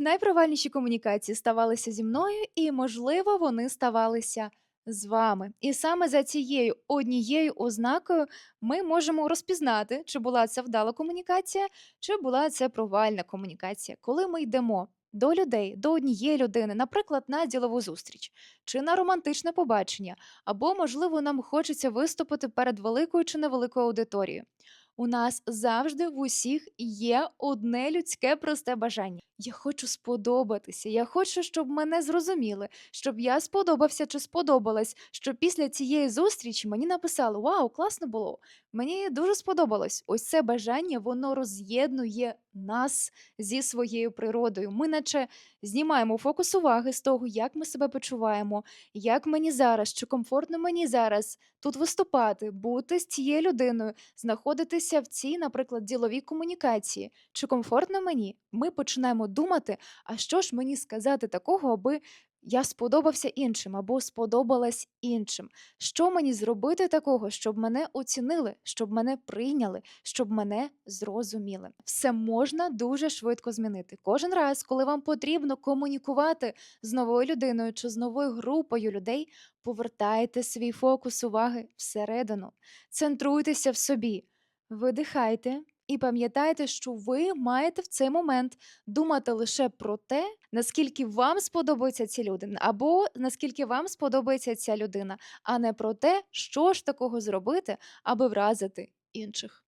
найпровальніші комунікації ставалися зі мною, і, можливо, вони ставалися з вами. І саме за цією однією ознакою ми можемо розпізнати, чи була це вдала комунікація, чи була це провальна комунікація. Коли ми йдемо до людей, до однієї людини, наприклад, на ділову зустріч, чи на романтичне побачення, або, можливо, нам хочеться виступити перед великою чи невеликою аудиторією. У нас завжди в усіх є одне людське просте бажання. Я хочу сподобатися. Я хочу, щоб мене зрозуміли, щоб я сподобався чи сподобалась, щоб після цієї зустрічі мені написали: Вау, класно було! Мені дуже сподобалось. Ось це бажання, воно роз'єднує нас зі своєю природою. Ми, наче, знімаємо фокус уваги з того, як ми себе почуваємо, як мені зараз, чи комфортно мені зараз тут виступати, бути з цією людиною, знаходитися в цій, наприклад, діловій комунікації. Чи комфортно мені? Ми починаємо думати, а що ж мені сказати такого, аби я сподобався іншим або сподобалась іншим. Що мені зробити такого, щоб мене оцінили, щоб мене прийняли, щоб мене зрозуміли? Все можна дуже швидко змінити. Кожен раз, коли вам потрібно комунікувати з новою людиною чи з новою групою людей, повертайте свій фокус уваги всередину, центруйтеся в собі, видихайте. І пам'ятайте, що ви маєте в цей момент думати лише про те, наскільки вам сподобаються ці люди, або наскільки вам сподобається ця людина, а не про те, що ж такого зробити, аби вразити інших.